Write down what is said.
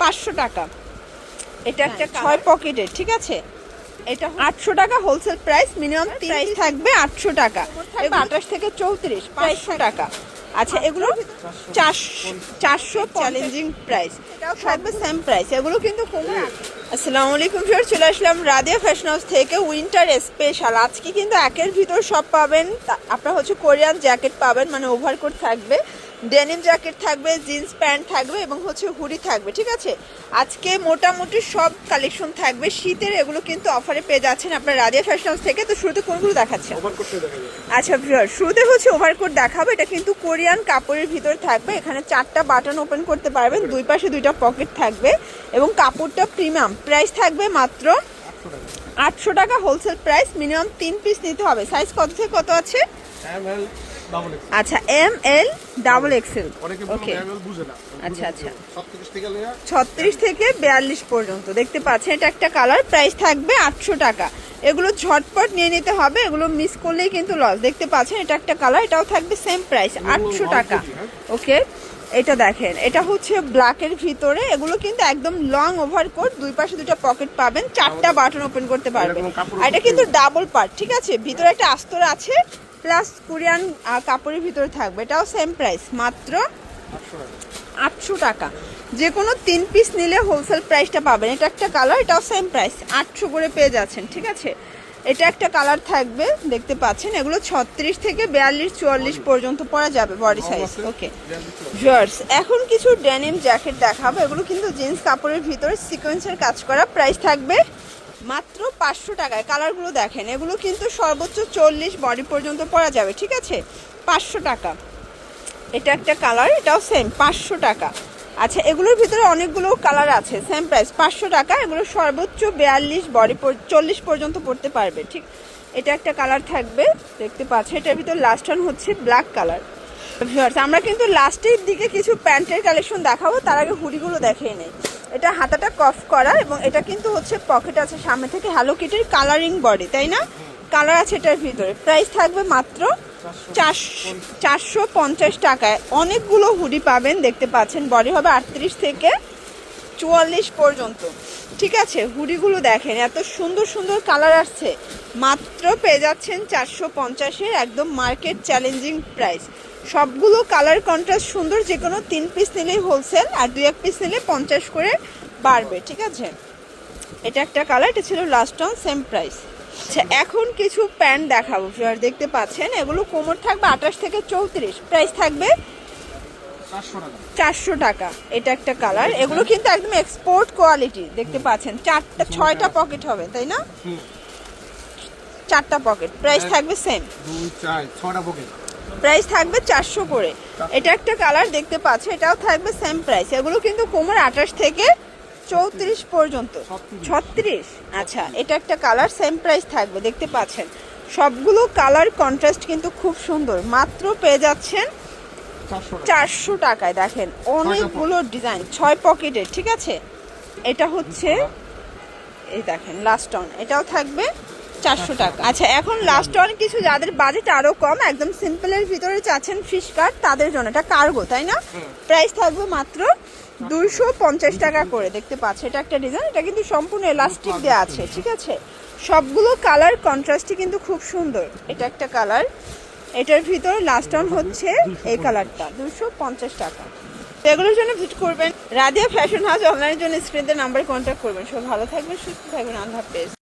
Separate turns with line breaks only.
পাঁচশো টাকা। এটা একটা ছয় পকেটের ঠিক আছে? এটা আটশো টাকা হোলসেল প্রাইস মিনিমাম প্রাইস থাকবে আটশো টাকা। থাকবে আঠাশ থেকে চৌত্রিশ পাঁচশো টাকা। আচ্ছা এগুলো চারশো চ্যালেঞ্জিং প্রাইস থাকবে সেম প্রাইস এগুলো কিন্তু কমে আসসালামু আলাইকুম ফির চলে আসলাম রাদিয়া ফ্যাশন হাউস থেকে উইন্টার স্পেশাল আজকে কিন্তু একের ভিতর সব পাবেন। আপনার হচ্ছে কোরিয়ান জ্যাকেট পাবেন মানে ওভারকোট থাকবে। ডেনিম জ্যাকেট থাকবে জিন্স প্যান্ট থাকবে এবং হচ্ছে হুডি থাকবে ঠিক আছে? আজকে মোটামুটি সব কালেকশন থাকবে। শীতের এগুলো কিন্তু অফারে পেয়ে যাচ্ছেন আপনার রাদিয়া ফ্যাশন হাউস থেকে। তো শুরুতে কোনগুলো দেখাচ্ছে আচ্ছা ভিউয়ার শুরুতে হচ্ছে ওভারকোট দেখাবো। এটা কিন্তু কোরিয়ান কাপড়ের ভিতর থাকবে। এখানে চারটা বাটন ওপেন করতে পারবেন। দুই পাশে দুইটা পকেট থাকবে। এবং কাপড়টা প্রিমিয়াম প্রাইস থাকবে মাত্র আটশো টাকা। হোলসেল প্রাইস মিনিমাম তিন পিস নিতে হবে। সাইজ কত থেকে কত আছে? আচ্ছা M L double XL okay আচ্ছা, আচ্ছা। ছত্রিশ থেকে বিয়াল্লিশ পর্যন্ত। দেখতে পাচ্ছেন এটা একটা কালার প্রাইস থাকবে আটশো টাকা। এগুলো ঝটপট নিয়ে নিতে হবে এগুলো মিস করলেই কিন্তু লস দেখতে পাচ্ছেন এটা একটা কালার এটাও থাকবে সেম প্রাইস আটশো টাকা।
হ্যাঁ?
ওকে এটা দেখেন এটা হচ্ছে ব্ল্যাকের ভিতরে। এগুলো কিন্তু একদম লং ওভারকোট দুই পাশে দুটো পকেট পাবেন চারটা বাটন ওপেন করতে পারবেন। আর এটা কিন্তু ডাবল পার্ট ঠিক আছে? ভিতরে একটা আস্তর আছে প্লাস কোরিয়ান কাপড়ের ভিতরে থাকবে। এটাও সেম প্রাইস মাত্র
আটশো টাকা।
যে কোনো তিন পিস নিলে হোলসেল প্রাইসটা পাবেন। এটা একটা কালার এটাও সেম প্রাইস আটশো করে পেয়ে যাচ্ছেন ঠিক আছে? এটা একটা কালার থাকবে দেখতে পাচ্ছেন এগুলো ছত্রিশ থেকে বিয়াল্লিশ চুয়াল্লিশ পর্যন্ত পরা যাবে বডি সাইজ ওকে। ভিউয়ার্স এখন কিছু ডেনিম জ্যাকেট দেখাবো এগুলো কিন্তু জিন্স কাপড়ের ভিতরে সিকোয়েন্সের কাজ করা প্রাইস থাকবে মাত্র পাঁচশো টাকায়। কালারগুলো দেখেন, এগুলো কিন্তু সর্বোচ্চ চল্লিশ বডি পর্যন্ত পরা যাবে, ঠিক আছে? পাঁচশো টাকা। এটা একটা কালার, এটাও সেম পাঁচশো টাকা। আচ্ছা এগুলোর ভিতরে অনেকগুলো কালার আছে সেম প্রাইস পাঁচশো টাকা, এগুলো সর্বোচ্চ বিয়াল্লিশ বডি চল্লিশ পর্যন্ত পড়তে পারবে, ঠিক? এটা একটা কালার থাকবে, দেখতে পাচ্ছি এটার ভিতর লাস্ট ওয়ান হচ্ছে ব্ল্যাক কালার আমরা কিন্তু লাস্টের দিকে কিছু প্যান্টের কালেকশন দেখাবো, তার আগে হুডিগুলো দেখিয়ে নেই। এটা হাতাটা কফ করা এবং এটা কিন্তু হচ্ছে পকেট আছে সামনে থেকে হ্যালো কিটির কালারিং বডি তাই না? কালার আছে এটার ভিতরে। প্রাইস থাকবে মাত্র চারশো পঞ্চাশ টাকায়। অনেকগুলো হুডি পাবেন, দেখতে পাচ্ছেন। বডি হবে আটত্রিশ থেকে চুয়াল্লিশ পর্যন্ত। ঠিক আছে? হুডিগুলো দেখেন, এত সুন্দর সুন্দর কালার আসছে। মাত্র পেয়ে যাচ্ছেন চারশো পঞ্চাশের একদম মার্কেট চ্যালেঞ্জিং প্রাইস সবগুলো কালার কন্ট্রাস্ট সুন্দর যে কোনো তিন পিস নিলেই হোলসেল আর দুই এক পিস নিলে পঞ্চাশ করে বাড়বে ঠিক আছে? এটা একটা কালার এটা ছিল লাস্ট অন সেম প্রাইস আচ্ছা এখন কিছু প্যান্ট দেখাবো ফিয়ার দেখতে পাচ্ছেন এগুলো কোমর থাকবে আঠাশ থেকে চৌত্রিশ প্রাইস থাকবে
চারশো টাকা
এটা একটা কালার এগুলো কিন্তু একদম এক্সপোর্ট কোয়ালিটি দেখতে পাচ্ছেন চারটা ছয়টা পকেট হবে তাই না। চারটা পকেট প্রাইস থাকবে সেম
দুই চার ছটা পকেট
প্রাইস থাকবে চারশো করে। এটা একটা কালার দেখতে পাচ্ছ, এটাও থাকবে সেম প্রাইস এগুলো কিন্তু কোমর আঠাশ থেকে চৌত্রিশ পর্যন্ত।
ছত্রিশ।
আচ্ছা এটা একটা কালার সেম প্রাইস থাকবে, দেখতে পাচ্ছেন। সবগুলো কালার কন্ট্রাস্ট কিন্তু খুব সুন্দর। মাত্র পেয়ে যাচ্ছেন
চারশো
টাকায়। দেখেন, অনেকগুলো ডিজাইন ছয় পকেটের, ঠিক আছে? এটা হচ্ছে, এই দেখেন লাস্ট অন এটাও থাকবে চারশো টাকা। আচ্ছা এখন লাস্ট অন কিছু যাদের বাজেট আরও কম একদম সিম্পলের ভিতরে চাচ্ছেন ফিশ কাট তাদের জন্য। এটা কার্গো তাই না? প্রাইস থাকবে মাত্র দুইশো পঞ্চাশ টাকা করে। দেখতে পাচ্ছে এটা একটা ডিজাইন এটা কিন্তু সম্পূর্ণ এলাস্টিক দেওয়া আছে ঠিক আছে? সবগুলো কালার কন্ট্রাস্টই কিন্তু খুব সুন্দর। এটা একটা কালার এটার ভিতর লাস্ট অন হচ্ছে এই কালারটা দুশো পঞ্চাশ টাকা। এগুলোর জন্য ভিজিট করবেন। রাধিয়া ফ্যাশন হাউস অনলাইনের জন্য স্ক্রিনতে নাম্বার কন্ট্যাক্ট করবেন। সব ভালো থাকবেন সুস্থ থাকবেন আল্লাহ হাফেজ।